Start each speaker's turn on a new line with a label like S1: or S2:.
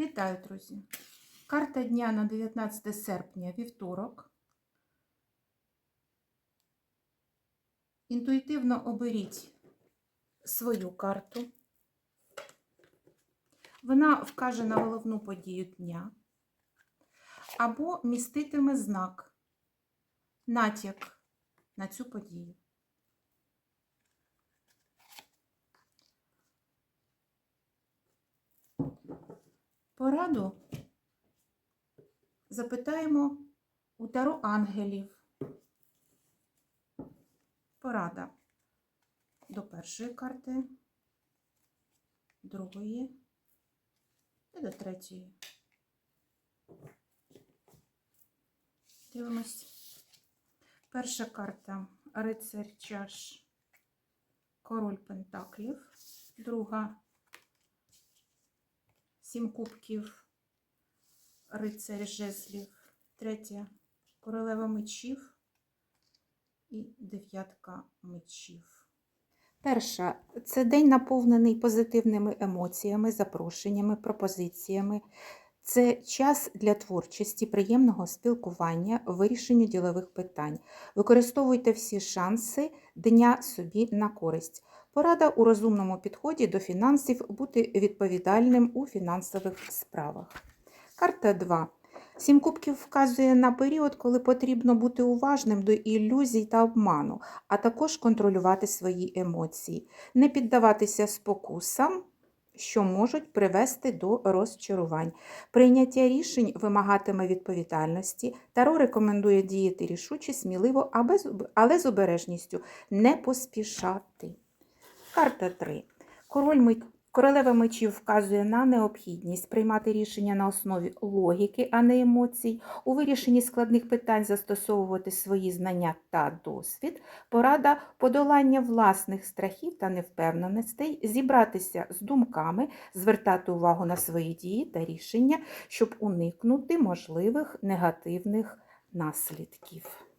S1: Вітаю, друзі! Карта дня на 19 серпня, вівторок. Інтуїтивно оберіть свою карту. Вона вкаже на головну подію дня або міститиме знак, натяк на цю подію. Пораду запитаємо у Таро ангелів. Порада до першої карти, другої і до третьої. Дивимось. Перша карта рицарь чаш, король пентаклів, друга сім кубків, рицарь жезлів, третя королева мечів і дев'ятка мечів. Перша це день наповнений позитивними емоціями, запрошеннями, пропозиціями. Це час для творчості, приємного спілкування, вирішення ділових питань. Використовуйте всі шанси дня собі на користь. Порада у розумному підході до фінансів бути відповідальним у фінансових справах. Карта 2. Сім кубків вказує на період, коли потрібно бути уважним до ілюзій та обману, а також контролювати свої емоції, не піддаватися спокусам, що можуть привести до розчарувань. Прийняття рішень вимагатиме відповідальності. Таро рекомендує діяти рішуче, сміливо, але з обережністю не поспішати. Карта 3. Король ми... Королева мечів вказує на необхідність приймати рішення на основі логіки, а не емоцій, у вирішенні складних питань застосовувати свої знання та досвід, порада подолання власних страхів та невпевненостей, зібратися з думками, звертати увагу на свої дії та рішення, щоб уникнути можливих негативних наслідків.